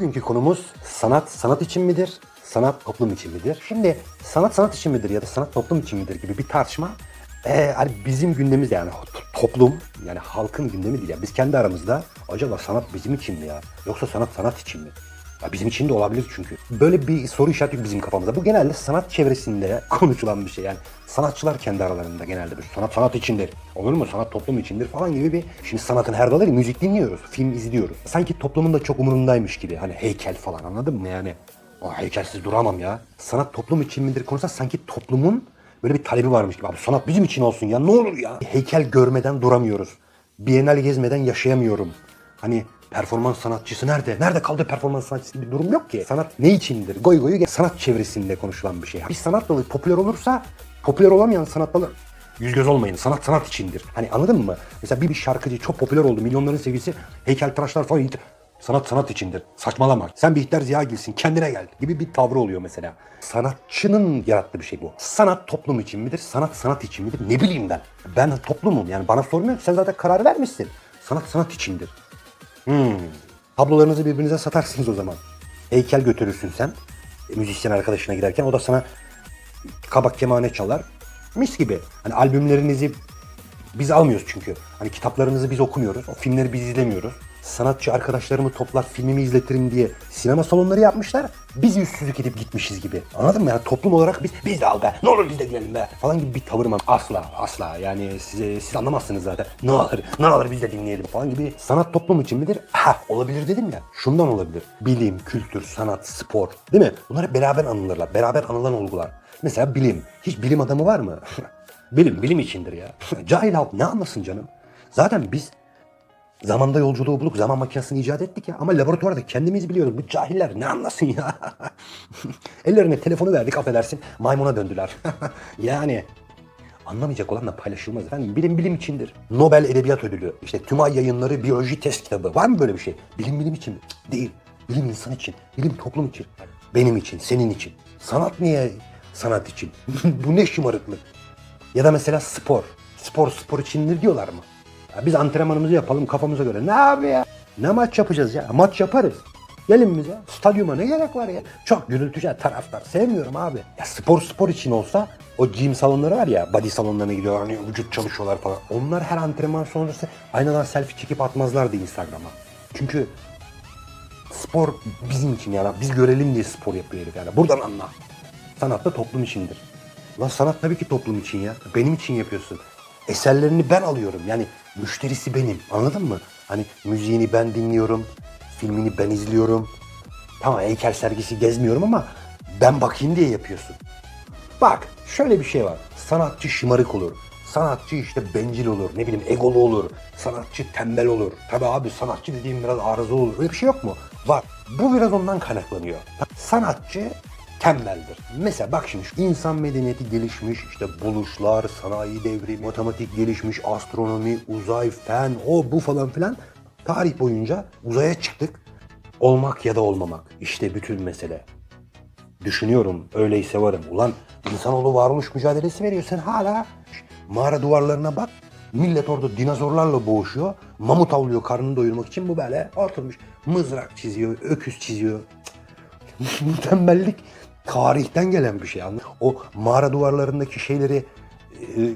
Bugünkü konumuz sanat sanat için midir? Sanat toplum için midir? Şimdi sanat sanat için midir ya da sanat toplum için midir gibi bir tartışma ee, hani bizim gündemimiz yani to- toplum yani halkın gündemi değil. Yani biz kendi aramızda acaba sanat bizim için mi ya? Yoksa sanat sanat için mi? Ya bizim için de olabilir çünkü. Böyle bir soru işareti yok bizim kafamızda. Bu genelde sanat çevresinde konuşulan bir şey. Yani sanatçılar kendi aralarında genelde bir sanat sanat içindir. Olur mu? Sanat toplum içindir falan gibi bir. Şimdi sanatın her dalı müzik dinliyoruz, film izliyoruz. Sanki toplumun da çok umurundaymış gibi. Hani heykel falan anladın mı yani? O heykelsiz duramam ya. Sanat toplum için midir konusunda sanki toplumun böyle bir talebi varmış gibi. Abi sanat bizim için olsun ya ne olur ya. Heykel görmeden duramıyoruz. Bienal gezmeden yaşayamıyorum. Hani performans sanatçısı nerede? Nerede kaldı performans sanatçısı bir durum yok ki. Sanat ne içindir? Goy goyu sanat çevresinde konuşulan bir şey. Bir sanat dalı popüler olursa popüler olamayan sanat dalı yüz göz olmayın. Sanat sanat içindir. Hani anladın mı? Mesela bir, bir şarkıcı çok popüler oldu. Milyonların sevgisi heykeltıraşlar falan. Sanat sanat içindir. Saçmalama. Sen bir ihtar ziya gilsin. Kendine gel. Gibi bir tavrı oluyor mesela. Sanatçının yarattığı bir şey bu. Sanat toplum için midir? Sanat sanat için midir? Ne bileyim ben. Ben toplumum. Yani bana sormuyor. Sen zaten karar vermişsin. Sanat sanat içindir. Hmm. Tablolarınızı birbirinize satarsınız o zaman. Heykel götürürsün sen. e, Müzisyen arkadaşına giderken o da sana kabak kemane çalar. Mis gibi. Hani albümlerinizi biz almıyoruz çünkü. Hani kitaplarınızı biz okumuyoruz. O filmleri biz izlemiyoruz. Sanatçı arkadaşlarımı toplar filmimi izletirim diye sinema salonları yapmışlar. Biz yüzsüzlük edip gitmişiz gibi. Anladın mı? Yani toplum olarak biz, biz de al be. Ne olur biz de gidelim be. Falan gibi bir tavırım var. Asla asla. Yani size, siz anlamazsınız zaten. Ne olur ne olur biz de dinleyelim falan gibi. Sanat toplum için midir? Ha olabilir dedim ya. Şundan olabilir. Bilim, kültür, sanat, spor. Değil mi? Bunlar hep beraber anılırlar. Beraber anılan olgular. Mesela bilim. Hiç bilim adamı var mı? bilim, bilim içindir ya. Cahil halk ne anlasın canım? Zaten biz Zamanda yolculuğu bulup zaman makinesini icat ettik ya. Ama laboratuvarda kendimiz biliyoruz. Bu cahiller ne anlasın ya. Ellerine telefonu verdik affedersin. Maymuna döndüler. yani anlamayacak olanla paylaşılmaz efendim. Bilim bilim içindir. Nobel Edebiyat Ödülü. İşte Tümay Yayınları Biyoloji Test Kitabı. Var mı böyle bir şey? Bilim bilim için mi? Değil. Bilim insan için. Bilim toplum için. Benim için, senin için. Sanat niye sanat için? Bu ne şımarıklık? Ya da mesela spor. Spor spor içindir diyorlar mı? Biz antrenmanımızı yapalım kafamıza göre. Ne abi ya? Ne maç yapacağız ya? Maç yaparız. Gelin bize. Stadyuma ne gerek var ya? Çok gürültücü taraftar. Sevmiyorum abi. Ya spor spor için olsa o gym salonları var ya body salonlarına gidiyorlar hani vücut çalışıyorlar falan. Onlar her antrenman sonrası aynadan selfie çekip atmazlardı Instagram'a. Çünkü spor bizim için yani biz görelim diye spor yapıyor herif yani. Buradan anla. Sanat da toplum içindir. Lan sanat tabii ki toplum için ya. Benim için yapıyorsun. Eserlerini ben alıyorum. Yani müşterisi benim. Anladın mı? Hani müziğini ben dinliyorum. Filmini ben izliyorum. Tamam heykel sergisi gezmiyorum ama ben bakayım diye yapıyorsun. Bak şöyle bir şey var. Sanatçı şımarık olur. Sanatçı işte bencil olur. Ne bileyim egolu olur. Sanatçı tembel olur. Tabii abi sanatçı dediğim biraz arıza olur. Öyle bir şey yok mu? Var. Bu biraz ondan kaynaklanıyor. Sanatçı tembeldir. Mesela bak şimdi şu insan medeniyeti gelişmiş, işte buluşlar, sanayi devrimi, matematik gelişmiş, astronomi, uzay, fen, o bu falan filan. Tarih boyunca uzaya çıktık. Olmak ya da olmamak. İşte bütün mesele. Düşünüyorum öyleyse varım. Ulan insanoğlu varoluş mücadelesi veriyor. Sen hala mağara duvarlarına bak. Millet orada dinozorlarla boğuşuyor. Mamut avlıyor karnını doyurmak için. Bu böyle oturmuş mızrak çiziyor, öküz çiziyor. Bu tembellik tarihten gelen bir şey. O mağara duvarlarındaki şeyleri, e,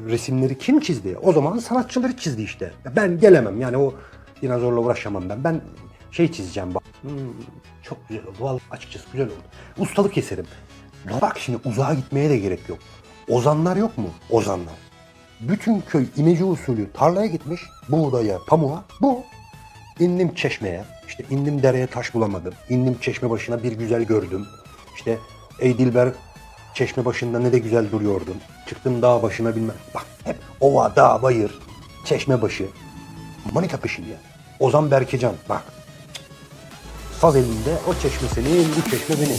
resimleri kim çizdi? O zaman sanatçıları çizdi işte. Ben gelemem yani o dinozorla uğraşamam ben. Ben şey çizeceğim bak. Hmm, çok güzel oldu. Vallahi açıkçası güzel oldu. Ustalık eserim. Bak şimdi uzağa gitmeye de gerek yok. Ozanlar yok mu? Ozanlar. Bütün köy imece usulü tarlaya gitmiş. Buğdaya, pamuğa. Bu. İndim çeşmeye. İşte indim dereye taş bulamadım. İndim çeşme başına bir güzel gördüm. İşte ey Dilber çeşme başında ne de güzel duruyordun. Çıktım dağ başına bilmem. Bak hep ova, dağ, bayır, çeşme başı. Manita peşinde. Ozan Berkecan bak. Saz elinde o çeşme senin, bu çeşme benim.